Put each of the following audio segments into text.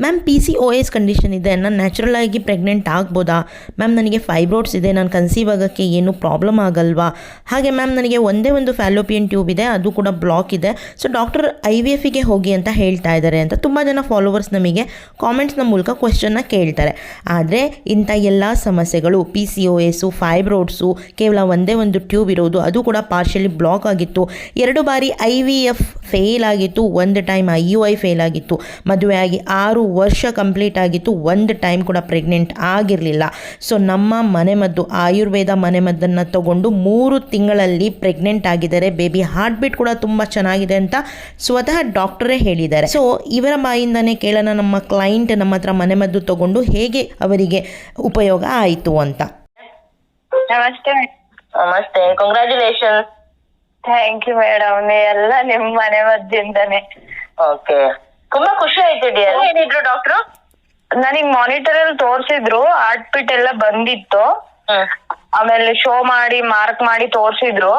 Ma'am P C O S condition ಇದೆ. ನಾನು natural ಆಗಿ ಪ್ರೆಗ್ನೆಂಟ್ ಆಗ್ಬೋದಾ? ಮ್ಯಾಮ್ ನನಗೆ ಫೈಬ್ರೋಡ್ಸ್ ಇದೆ. ನಾನು ಕನ್ಸೀವ್ ಆಗೋಕ್ಕೆ ಏನು ಪ್ರಾಬ್ಲಮ್ ಆಗಲ್ವಾ? ಹಾಗೆ ಮ್ಯಾಮ್ ನನಗೆ ಒಂದೇ ಒಂದು ಫ್ಯಾಲೋಪಿಯನ್ ಟ್ಯೂಬ್ ಇದೆ. ಅದು ಕೂಡ ಬ್ಲಾಕ್ ಇದೆ. ಸೊ ಡಾಕ್ಟರ್ ಐ ವಿ ಎಫಿಗೆ ಹೋಗಿ ಅಂತ ಹೇಳ್ತಾ ಇದ್ದಾರೆ ಅಂತ ತುಂಬ ಜನ ಫಾಲೋವರ್ಸ್ ನಮಗೆ ಕಾಮೆಂಟ್ಸ್ನ ಮೂಲಕ ಕ್ವಶನ್ನ ಕೇಳ್ತಾರೆ. ಆದರೆ, ಇಂಥ ಎಲ್ಲ ಸಮಸ್ಯೆಗಳು P C O S fibroids ಕೇವಲ ಒಂದೇ ಒಂದು ಟ್ಯೂಬ್ ಇರೋದು, ಅದು ಕೂಡ ಪಾರ್ಷಲಿ ಬ್ಲಾಕ್ ಆಗಿತ್ತು. ಎರಡು ಬಾರಿ ಐ ವಿ ಎಫ್ ಫೇಲ್ ಆಗಿತ್ತು, ಒಂದು time I U I fail ಆಗಿತ್ತು. ಮದುವೆ ಆಗಿ ಆರು ವರ್ಷ ಕಂಪ್ಲೀಟ್ ಆಗಿತ್ತು ಒಂದು ಟೈಮ್ ಕೂಡ ಪ್ರೆಗ್ನೆಂಟ್ ಆಗಿರಲಿಲ್ಲ. ಸೊ ನಮ್ಮ ಮನೆಮದ್ದು ಆಯುರ್ವೇದ ಮನೆಮದ್ದನ್ನು ತಗೊಂಡು ಮೂರು ತಿಂಗಳಲ್ಲಿ ಪ್ರೆಗ್ನೆಂಟ್ ಆಗಿದ್ದಾರೆ. ಬೇಬಿ ಹಾರ್ಟ್ ಬೀಟ್ ಕೂಡ ತುಂಬ ಚೆನ್ನಾಗಿದೆ ಅಂತ ಸ್ವತಃ ಡಾಕ್ಟರೇ ಹೇಳಿದ್ದಾರೆ. ಸೊ ಇವರ ಬಾಯಿಂದನೇ ಕೇಳೋಣ ನಮ್ಮ ಕ್ಲೈಂಟ್ ನಮ್ಮ ಹತ್ರ ಮನೆಮದ್ದು ತಗೊಂಡು ಹೇಗೆ ಅವರಿಗೆ ಉಪಯೋಗ ಆಯಿತು ಅಂತ. ನಮಸ್ತೆ. ನಮಸ್ತೆ. ಕಂಗ್ರ್ಯಾಚುಲೇಷನ್ ಥ್ಯಾಂಕ್ ಯು ಮೇಡಮ್ ಎಲ್ಲ ನಿಮ್ಮ ಮನೆ ಮದ್ದಿಂದಾನೆ ಓಕೆ ತುಂಬಾ ಖುಷಿ ಆಯ್ತು ಡಿಯರ್ ಏನಿದ್ರು ಡಾಕ್ಟ್ರು ನನಗ್ ಮಾನಿಟರ್ ಅಲ್ಲಿ ತೋರ್ಸಿದ್ರು ಹಾರ್ಟ್ ಬಿಟ್ ಎಲ್ಲ ಬಂದಿತ್ತು. ಆಮೇಲೆ ಶೋ ಮಾಡಿ ಮಾರ್ಕ್ ಮಾಡಿ ತೋರ್ಸಿದ್ರು.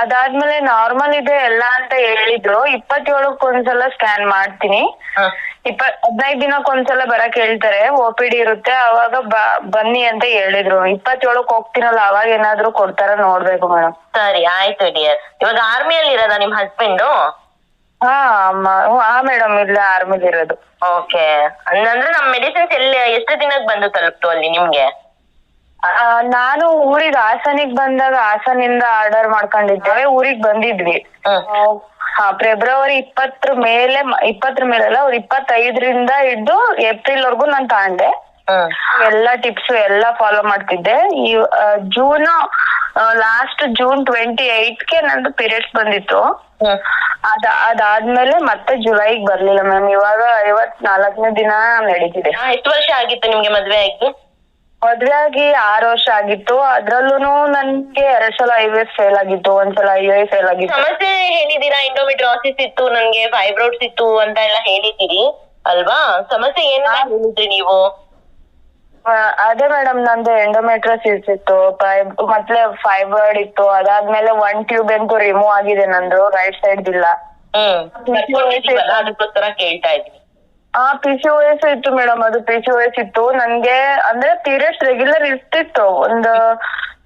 ಅದಾದ್ಮೇಲೆ ನಾರ್ಮಲ್ ಇದೆ ಎಲ್ಲ ಅಂತ ಹೇಳಿದ್ರು. ಇಪ್ಪತ್ತೇಳಕ್ ಒಂದ್ಸಲ ಸ್ಕ್ಯಾನ್ ಮಾಡ್ತೀನಿ. ಇಪ್ಪ ಹದಿನೈದು ದಿನಕ್ಕೊಂದ್ಸಲ ಬರಕ್ ಹೇಳ್ತಾರೆ. ಓ ಪಿ ಡಿ ಇರುತ್ತೆ. ಅವಾಗ ಬನ್ನಿ ಅಂತ ಹೇಳಿದ್ರು. ಇಪ್ಪತ್ತೇಳಕ್ ಹೋಗ್ತೀನಲ್ಲ ಅವಾಗ ಏನಾದ್ರು ಕೊಡ್ತಾರ ನೋಡ್ಬೇಕು ಮೇಡಮ್ ಸರಿ ಆಯ್ತು ಡಿಯರ್ ಇವಾಗ ಆರ್ಮಿಯಲ್ಲಿ ಇರೋದಾ ನಿಮ್ ಹಸ್ಬೆಂಡು ಹಾ ಹ್ಮ್, ಹಾ ಮೇಡಮ್ ಇಲ್ಲ ಆರ್ಮಿಲ್ ಇರೋದು. ಓಕೆ ಅಂದ್ರೆ ನಮ್ ಮೆಡಿಸಿನ್ಸ್ ಎಲ್ಲಿ ಎಷ್ಟು ದಿನಕ್ಕೆ ಬಂದು ತಲುಪ್ತು ಅಲ್ಲಿ ನಿಮ್ಗೆ? ಆ, ನಾನು ಊರಿಗೆ ಹಾಸನಿಗೆ ಬಂದಾಗ ಹಾಸನಿಂದ ಆರ್ಡರ್ ಮಾಡ್ಕೊಂಡಿದ್ದೇವೆ. ಊರಿಗೆ ಬಂದಿದ್ವಿ. ಹ್ಮ್. ಹಾ ಫೆಬ್ರವರಿ ಇಪ್ಪತ್ತರ ಮೇಲೆ ಮ- ಇಪ್ಪತ್ತರ ಮೇಲೆಲ್ಲ ಅವ್ರು ಇಪ್ಪತ್ತೈದರಿಂದ ಹಿಡ್ದು ಏಪ್ರಿಲ್ ವರ್ಗು ನಾನ್ ತಗೊಂಡೆ. ಹ್ಮ್. ಎಲ್ಲಾ ಟಿಪ್ಸ್ ಎಲ್ಲ ಫಾಲೋ ಮಾಡ್ತಿದ್ದೆ. ಈ ಜೂನ್ ಲಾಸ್ಟ್ ಜೂನ್ ಟ್ವೆಂಟಿ ಗೆ ನಂದು ಪೀರಿಯಡ್ಸ್ ಬಂದಿತ್ತು. ಹ್ಮ್. ಅದ ಅದಾದ್ಮೇಲೆ ಮತ್ತೆ ಜುಲೈಗ್ ಬರ್ಲಿಲ್ಲ ಮ್ಯಾಮ್ ಇವಾಗ ಐವತ್ ನಾಲ್ಕನೇ ದಿನ ನಡೀತಿದೆ. ಹಾ, ಎಷ್ಟು ವರ್ಷ ಆಗಿತ್ತು ನಿಮ್ಗೆ ಮದ್ವೆ ಆಗಿ? ಮದ್ವೆ ಆಗಿ ಆರು ವರ್ಷ ಆಗಿತ್ತು. ಅದ್ರಲ್ಲೂ ನನ್ಗೆ ಎರಡ್ ಸಲ ಐ ವಿ ಎಸ್ ಫೇಲ್ ಆಗಿತ್ತು ಒಂದ್ಸಲ ಐ ಎಸ್ ಫೇಲ್ ಆಗಿತ್ತು. ಸಮಸ್ಯೆ ಹೇಳಿದೀರಾ ಇಂಡೋಮೆಟ್ರೋಸಿಸ್ ಇತ್ತು ನನ್ಗೆ ಫೈಬ್ರೋಡ್ಸ್ ಇತ್ತು ಅಂತ ಎಲ್ಲ ಹೇಳಿದ್ದೀರಿ ಅಲ್ವಾ? ಸಮಸ್ಯೆ ಏನ್ ಹೇಳಿದ್ರಿ ನೀವು? ಅದೇ ಮೇಡಮ್ ನಂದು ಎಂಡೋಮೆಟ್ರೋಸಿಸ್ ಇತ್ತು. ಮತ್ತೆ ಫೈಬರ್ಡ್ ಇತ್ತು. ಅದಾದ್ಮೇಲೆ ಒನ್ ಟ್ಯೂಬ್ ಅಂತೂ ರಿಮೂವ್ ಆಗಿದೆ ನಂದು ರೈಟ್ ಸೈಡ್ ಇಲ್ಲ ಅದಕ್ಕೋಸ್ಕರ ಕೇಳ್ತಾ ಆ ಪಿ ಸಿ ಓ ಎಸ್ ಇತ್ತು ಮೇಡಮ್ ಅದು ಪಿ ಸಿ ಓ ಎಸ್ ಇತ್ತು. ನನ್ಗೆ ಅಂದ್ರೆ ಪೀರಿಯಡ್ಸ್ ರೆಗ್ಯುಲರ್ ಇರ್ತಿತ್ತು. ಒಂದು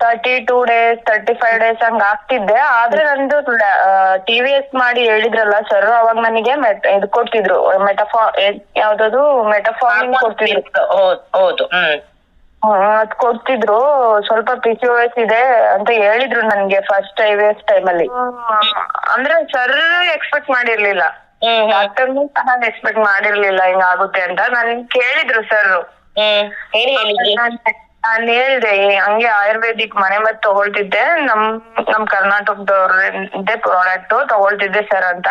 thirty two days thirty five days ಹಂಗ ಆಗ್ತಿದ್ದೆ. ಆದ್ರೆ ನಂದು ಟಿ ವಿ ಎಸ್ ಮಾಡಿ ಹೇಳಿದ್ರಲ್ಲ ಸರ್ ಅವಾಗ ನನಗೆ ಮೆಟ್ ಇದು ಕೊಡ್ತಿದ್ರು ಮೆಟಫಾ ಯಾವ್ದದು ಮೆಟಫಾರ್ಮಿಂಗ್ ಕೊಡ್ತಿದ್ರು. ಹೌದ್- ಅದ್ ಕೊಡ್ತಿದ್ರು ಸ್ವಲ್ಪ ಪಿ ಸಿ ಎಸ್ ಇದೆ ಅಂತ ಹೇಳಿದ್ರು ನನ್ಗೆ first I V S time ಅಲ್ಲಿ. ಅಂದ್ರೆ ಸರ್ ಎಕ್ಸ್ಪೆಕ್ಟ್ ಮಾಡಿರ್ಲಿಲ್ಲ. ಡಾಕ್ಟರ್ನು ಸಹ ಎಕ್ಸ್ಪೆಕ್ಟ್ ಮಾಡಿರ್ಲಿಲ್ಲ ಹಿಂಗ್ ಆಗುತ್ತೆ ಅಂತ. ನನ್ ಕೇಳಿದ್ರು ಸರ್ ನಾನ್ ಹೇಳ್ದೆ ಹಂಗೆ ಆಯುರ್ವೇದಿಕ್ ಮನೆ ಮದ್ದು ತಗೊಳ್ತಿದ್ದೆ. ನಮ್ ನಮ್ ಕರ್ನಾಟಕದವ್ರದ್ದೇ ಪ್ರಾಡಕ್ಟ್ ತಗೊಳ್ತಿದ್ದೆ ಸರ್ ಅಂತ.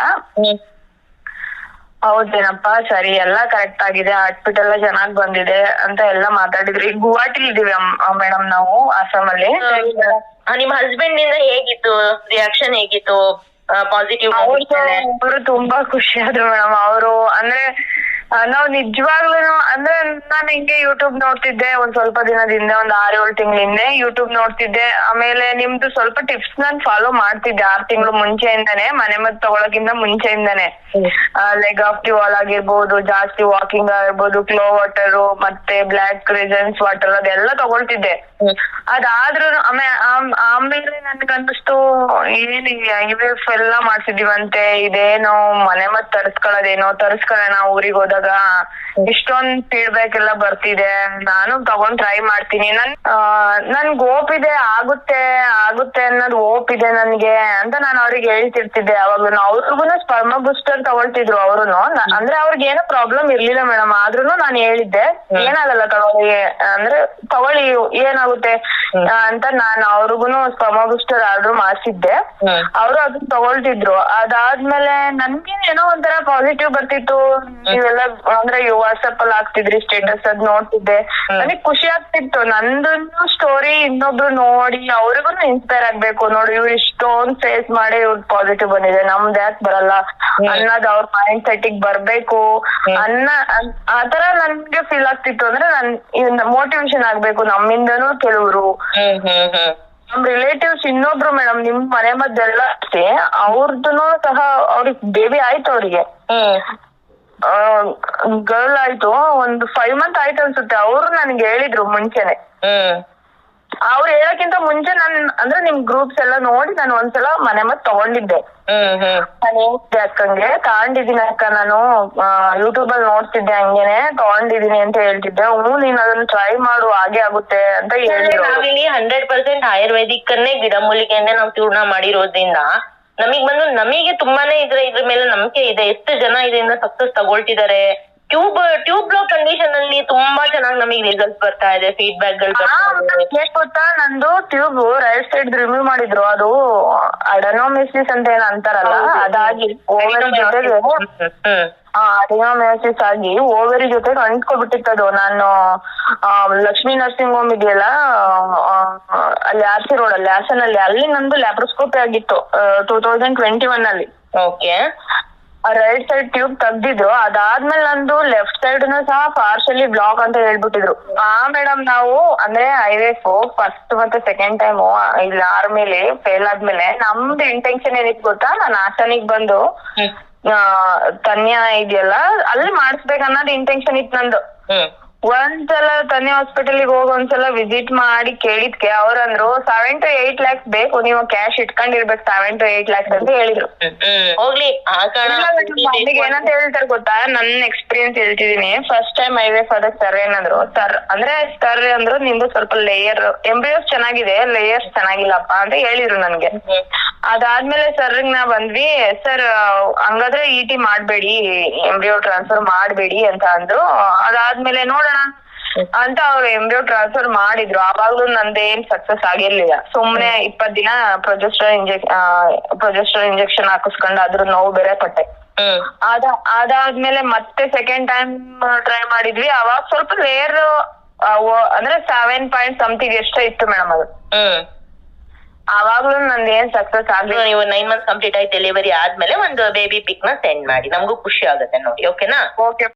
ಹೌದೇನಪ್ಪ ಸರಿ ಎಲ್ಲಾ ಕರೆಕ್ಟ್ ಆಗಿದೆ. ಹಾಸ್ಪಿಟಲ್ ಎಲ್ಲ ಚೆನ್ನಾಗ್ ಬಂದಿದೆ ಅಂತ ಎಲ್ಲಾ ಮಾತಾಡಿದ್ರು. ಈಗ ಗುವಾಹಟಿಲಿ ಇದೀವಿ ಮೇಡಮ್ ನಾವು ಅಸ್ಸಾಂ ಅಲ್ಲಿ ನಿಮ್ ಹಸ್ಬೆಂಡ್ನಿಂದ ಹೇಗಿತ್ತು? ರಿಯಾಕ್ಷನ್ ಹೇಗಿತ್ತು? ಪಾಸಿಟಿವ್ ಅವ್ರು ತುಂಬಾ ಖುಷಿ ಆದ್ರು ಮೇಡಮ್ ಅವರು ಅಂದ್ರೆ ನಾವ್ ನಿಜವಾಗ್ಲೂ ಅಂದ್ರೆ ನಾನು ಹಿಂಗೆ ಯೂಟ್ಯೂಬ್ ನೋಡ್ತಿದ್ದೆ ಒಂದ್ ಸ್ವಲ್ಪ ದಿನದಿಂದ, ಒಂದ್ ಆರ್ ಏಳು ತಿಂಗಳಿಂದೆ ಯೂಟ್ಯೂಬ್ ನೋಡ್ತಿದ್ದೆ. ಆಮೇಲೆ ನಿಮ್ದು ಸ್ವಲ್ಪ ಟಿಪ್ಸ್ ನಾನ್ ಫಾಲೋ ಮಾಡ್ತಿದ್ದೆ ಆರ್ ತಿಂಗಳು ಮುಂಚೆಯಿಂದಾನೆ, ಮನೆ ಮದ್ದು ತಗೊಳಕಿಂತ ಮುಂಚೆಯಿಂದಾನೆ. ಲೆಗ್ ಆಫ್ ಆಲ್ ಆಗಿರ್ಬೋದು, ಜಾಸ್ತಿ ವಾಕಿಂಗ್ ಆಗಿರ್ಬೋದು ಕ್ಲೋ ವಾಟರ್ ಮತ್ತೆ ಬ್ಲಾಕ್ ರಿಸನ್ಸ್ ವಾಟರ್ ಅದೆಲ್ಲ ತಗೊಳ್ತಿದ್ದೆ. ಅದಾದ್ರೂ ಆಮೇಲೆ ಆಮೇಲೆ ನನ್ಗೆ ಅನ್ನಿಸ್ತು ಏನ್ ಐ ವಿ ಎಫ್ ಎಲ್ಲ ಮಾಡ್ತಿದೀವಂತೆ ಇದೇನೋ ಮನೆ ಮತ್ ತರ್ಸ್ಕೊಳ್ಳೋದೇನೋ, ತರ್ಸ್ಕೊಳ್ಳೋಣ ಊರಿಗೆ ಹೋದಾಗ ಇಷ್ಟೊಂದ್ ಫೀಡ್ಬ್ಯಾಕ್ ಎಲ್ಲ ಬರ್ತಿದೆ. ನಾನು ತಗೊಂಡ್ ಟ್ರೈ ಮಾಡ್ತೀನಿ. ನನ್ ನನ್ ನನ್ಗ್ ಇದೆ ಆಗುತ್ತೆ ಆಗುತ್ತೆ ಅನ್ನೋದು ಇದೆ ನನ್ಗೆ ಅಂತ ನಾನು ಅವ್ರಿಗೆ ಹೇಳ್ತಿರ್ತಿದ್ದೆ. ಅವಾಗ್ಲೂ ಅವ್ರಿಗೂ ಸ್ಪರ್ಮ ಬೂಸ್ಟರ್ ತಗೊಳ್ತಿದ್ರು ಅವ್ರುನು. ಅಂದ್ರೆ ಅವ್ರಿಗೆ ಏನೋ ಪ್ರಾಬ್ಲಮ್ ಇರ್ಲಿಲ್ಲ ಮೇಡಮ್. ಆದ್ರೂನು ನಾನು ಹೇಳಿದ್ದೆ. ಏನಾಗಲ್ಲ ತಗೊಳ್ಳಿ ಅಂದ್ರೆ ತಗೊಳ್ಳಿ ಏನಾಗುತ್ತೆ ಅಂತ ನಾನು ಅವ್ರಿಗೂನು ಸ್ಪರ್ಮ ಬೂಸ್ಟರ್ ಆರ್ಡರ್ ಮಾಡ್ಸಿದ್ದೆ. ಅವ್ರು ಅವರು ಅದನ್ನ ತಗೊಳ್ತಿದ್ರು. ಅದಾದ್ಮೇಲೆ ನನ್ಗೆ ಏನೋ ಒಂಥರ ಪಾಸಿಟಿವ್ ಬರ್ತಿತ್ತು. ನೀವೆಲ್ಲ ಅಂದ್ರೆ ವಾಟ್ಸಪ್ ಅಲ್ಲಿ ಹಾಕ್ತಿದ್ರಿ ಸ್ಟೇಟಸ್ ಅದ್ ನೋಡ್ತಿದ್ದೆ. ನನಗ್ ಖುಷಿ ಆಗ್ತಿತ್ತು. ನಂದನ್ನು ಸ್ಟೋರಿ ಇನ್ನೊಬ್ರು ನೋಡಿ ಅವ್ರಿಗೂ ಇನ್ಸ್ಪೈರ್ ಆಗ್ಬೇಕು. ನೋಡಿ ಇವ್ರು ಇಷ್ಟೊಂದ್ ಫೇಸ್ ಮಾಡಿ ಇವ್ರ ಪಾಸಿಟಿವ್ ಬಂದಿದೆ. ನಮ್ದ್ ಯಾಕೆ ಬರಲ್ಲ? ಅನ್ನೋದು ಅವ್ರ ಮೈಂಡ್ ಸೆಟ್ಟಿಗ್ ಬರ್ಬೇಕು. ಅನ್ನ ಅನ್- ಆತರ ನನ್ಗೆ ಫೀಲ್ ಆಗ್ತಿತ್ತು. ಅಂದ್ರೆ ನನ್ ಮೋಟಿವೇಶನ್ ಆಗ್ಬೇಕು. ನಮ್ಮಿಂದನೂ ಕೆಲವ್ರು. ನಮ್ ರಿಲೇಟಿವ್ಸ್ ಇನ್ನೊಬ್ರು ಮೇಡಮ್ ನಿಮ್ ಮನೆ ಮದ್ದೆಲ್ಲ ಅವ್ರದ್ದು ಸಹ ಅವ್ರಿಗೆ ಬೇಬಿ ಆಯ್ತು ಅವ್ರಿಗೆ. ಗರ್ಲ್ ಆಯ್ತು ಒಂದು ಫೈವ್ ಮಂತ್ ಆಯ್ತು ಅನ್ಸುತ್ತೆ. ಅವ್ರು ನನ್ಗೆ ಹೇಳಿದ್ರು ಮುಂಚೆನೆ. ಅವ್ರು ಹೇಳಕ್ಕಿಂತ ಮುಂಚೆ ನನ್ ಅಂದ್ರೆ ನಿಮ್ ಗ್ರೂಪ್ಸ್ ಎಲ್ಲ ನೋಡಿ ನಾನು ಒಂದ್ಸಲ ಮನೆ ಮತ್ ತಗೊಂಡಿದ್ದೆ. ನಾನು ಹೇಳ್ತಿದ್ದೆ ಅಕ್ಕಂಗೆ ತಗೊಂಡಿದ್ದೀನಿ ಅಕ್ಕ ನಾನು ಯೂಟ್ಯೂಬ್ ಅಲ್ಲಿ ನೋಡ್ತಿದ್ದೆ ಹಂಗೇನೆ ತಗೊಂಡಿದೀನಿ ಅಂತ ಹೇಳ್ತಿದ್ದೆ. ಹ್ಞೂ ನೀನ್ ಅದನ್ನ ಟ್ರೈ ಮಾಡು ಹಾಗೆ ಆಗುತ್ತೆ ಅಂತ ಹೇಳಿದ್ರು. ನಾವಿಲ್ಲಿ ಹಂಡ್ರೆಡ್ ಪರ್ಸೆಂಟ್ ಆಯುರ್ವೇದಿಕ್ ಅನ್ನೇ ಗಿಡಮೂಲಿಕೆಯನ್ನೇ ನಾವು ಚೂರ್ಣ ಮಾಡಿರೋದ್ರಿಂದ ನಮಗ್ ಬಂದು ನಮಗೆ ತುಂಬಾನೇ ಇದ್ರ ಇದ್ರ ಮೇಲೆ ನಂಬಿಕೆ ಇದೆ. ಎಷ್ಟು ಜನ ಇದರಿಂದ ಸಕ್ಸಸ್ ತಗೊಳ್ತಿದ್ದಾರೆ? ಟ್ಯೂಬ್ ಟ್ಯೂಬ್ ಬ್ಲಾಕ್ ಕಂಡೀಷನ್ ಅಲ್ಲಿ ತುಂಬಾ ಚೆನ್ನಾಗಿ ನಮಗೆ ರಿಸಲ್ಟ್ ಬರ್ತಾ ಇದೆ ಫೀಡ್ಬ್ಯಾಕ್ಗಳು ಏನ್ ಗೊತ್ತಾ? ನಂದು ಟ್ಯೂಬ್ ರೈಟ್ ಸೈಡ್ ರಿಮೂವ್ ಮಾಡಿದ್ರು. ಅದು ಅಡನೋಮಿಸಿಸ್ ಅಂತ ಏನ್ ಅಂತಾರಲ್ಲ ಅದಾಗಿ ಓವರಿ ಜೊತೆಗೆ ಅಡಿನೋಮಿಸಿಸ್ ಆಗಿ ಓವರಿ ಜೊತೆಗೆ ಅಂಟ್ಕೊಬಿಟ್ಟಿತ್ತು ಅದು. ನಾನು ಲಕ್ಷ್ಮೀ ನರ್ಸಿಂಗ್ ಹೋಮ್ ಇದೆಯಲ್ಲ ಅಲ್ಲಿ ಆರ್ ಸಿ ರೋಡ್ ಅಲ್ಲಿ ಹಾಸನಲ್ಲಿ. ಅಲ್ಲಿ ನಂದು ಲ್ಯಾಪ್ರೋಸ್ಕೋಪಿ ಆಗಿತ್ತು ಟೂ ತೌಸಂಡ್ ಟ್ವೆಂಟಿ ಒನ್ ಅಲ್ಲಿ. ಓಕೆ ರೈಟ್ ಸೈಡ್ ಟ್ಯೂಬ್ ತೆಗ್ದಿದ್ರು. ಅದಾದ್ಮೇಲೆ ನಂದು ಲೆಫ್ಟ್ ಸೈಡ್ ಸಹ ಪಾರ್ಶಲಿ ಬ್ಲಾಕ್ ಅಂತ ಹೇಳ್ಬಿಟ್ಟಿದ್ರು. ಆ ಮೇಡಮ್ ನಾವು ಅಂದ್ರೆ ಹೈವೇ ಎಫ್ ಫಸ್ಟ್ ಮತ್ತೆ ಸೆಕೆಂಡ್ ಟೈಮ್ ಇಲ್ಲಿ ಆರ್ಮಿಲಿ ಫೇಲ್ ಆದ್ಮೇಲೆ ನಮ್ದು ಇಂಟೆನ್ಷನ್ ಏನಿತ್ತು ಗೊತ್ತಾ? ನಾನು ಆಸನಿಗೆ ಬಂದು ತನ್ಯಾ ಇದೆಯಲ್ಲ ಅಲ್ಲಿ ಮಾಡಿಸ್ಬೇಕನ್ನೋದು ಇಂಟೆನ್ಷನ್ ಇತ್ತು ನಂದು. ಒಂದ್ಸಲ ತನ್ಯ ಹಾಸ್ಪಿಟಲ್ಗೆ ಹೋಗಿ ಒಂದ್ಸಲ ವಿಸಿಟ್ ಮಾಡಿ ಕೇಳಿದ್ಕೆ ಅವ್ರಂದ್ರು ಸೆವೆನ್ ಟು ಏಟ್ ಲ್ಯಾಕ್ಸ್ ಬೇಕು ನೀವು ಕ್ಯಾಶ್ ಇಟ್ಕೊಂಡಿರ್ಬೇಕು ಸೆವೆನ್ ಟು ಏಟ್ ಲ್ಯಾಕ್ಸ್ ಅಂತ ಹೇಳಿದ್ರು. ಹೋಗ್ಲಿ ಏನಂತ ಹೇಳ್ತಾರೆ ಗೊತ್ತಾ? ನನ್ನ ಎಕ್ಸ್ಪೀರಿಯನ್ಸ್ ಹೇಳ್ತಿದೀನಿ ಫಸ್ಟ್ ಟೈಮ್ ಐ ವಿ ಆದಾಗ ಸರ್ ಏನಂದ್ರು ಸರ್ ಅಂದ್ರೆ ಸರ್ ಅಂದ್ರು ನಿಮ್ದು ಸ್ವಲ್ಪ ಲೇಯರ್ ಎಂಬ್ರಿಯೋಸ್ ಚೆನ್ನಾಗಿದೆ ಲೇಯರ್ಸ್ ಚೆನ್ನಾಗಿಲ್ಲಪ್ಪ ಅಂತ ಹೇಳಿದ್ರು ನನ್ಗೆ. ಅದಾದ್ಮೇಲೆ ಸರ್ ನಾ ಬಂದ್ವಿ ಸರ್ ಹಂಗಾದ್ರೆ ಇ ಟಿ ಮಾಡ್ಬೇಡಿ ಎಂಬ್ರಿಯೋ ಟ್ರಾನ್ಸ್ಫರ್ ಮಾಡ್ಬೇಡಿ ಅಂತ ಅಂದ್ರು. ಅದಾದ್ಮೇಲೆ ನೋಡೋಣ ಅಂತ ಅವ್ರು ಎಂಬ್ರಿಯೋ ಟ್ರಾನ್ಸ್ಫರ್ ಮಾಡಿದ್ರು. ಆವಾಗ್ಲೂ ನಂದೇನ್ ಸಕ್ಸಸ್ ಆಗಿರ್ಲಿಲ್ಲ. ಸುಮ್ನೆ ಇಪ್ಪತ್ ದಿನ ಪ್ರೊಜೆಸ್ಟರ್ ಇಂಜೆಕ್ ಪ್ರೊಜೆಸ್ಟರ್ ಇಂಜೆಕ್ಷನ್ ಹಾಕಿಸ್ಕೊಂಡು ಅದ್ರ ನೋವು ಬೇರೆ ಪಟ್ಟೆ. ಅದ ಅದಾದ್ಮೇಲೆ ಮತ್ತೆ ಸೆಕೆಂಡ್ ಟೈಮ್ ಟ್ರೈ ಮಾಡಿದ್ವಿ. ಅವಾಗ ಸ್ವಲ್ಪ ಲೇಯರ್ ಅಂದ್ರೆ ಸೆವೆನ್ ಪಾಯಿಂಟ್ ಸಮಥಿಂಗ್ ಎಷ್ಟೋ ಇತ್ತು ಮೇಡಮ್ ಅದು. ಅವಾಗ್ಲೂ ನಂದು ಏನ್ ಸಕ್ಸಸ್ ಆಗ್ಲಿಲ್ಲ. ನೀವು ನೈನ್ ಮಂತ್ ಕಂಪ್ಲೀಟ್ ಆಯ್ತು ಡೆಲಿವರಿ ಆದ್ಮೇಲೆ ಒಂದು ಬೇಬಿ ಪಿಕ್ನ ಸೆಂಡ್ ಮಾಡಿ. ನಮಗೂ ಖುಷಿ ಆಗುತ್ತೆ ನೋಡಿ ಓಕೆನಾ ಓಕೆ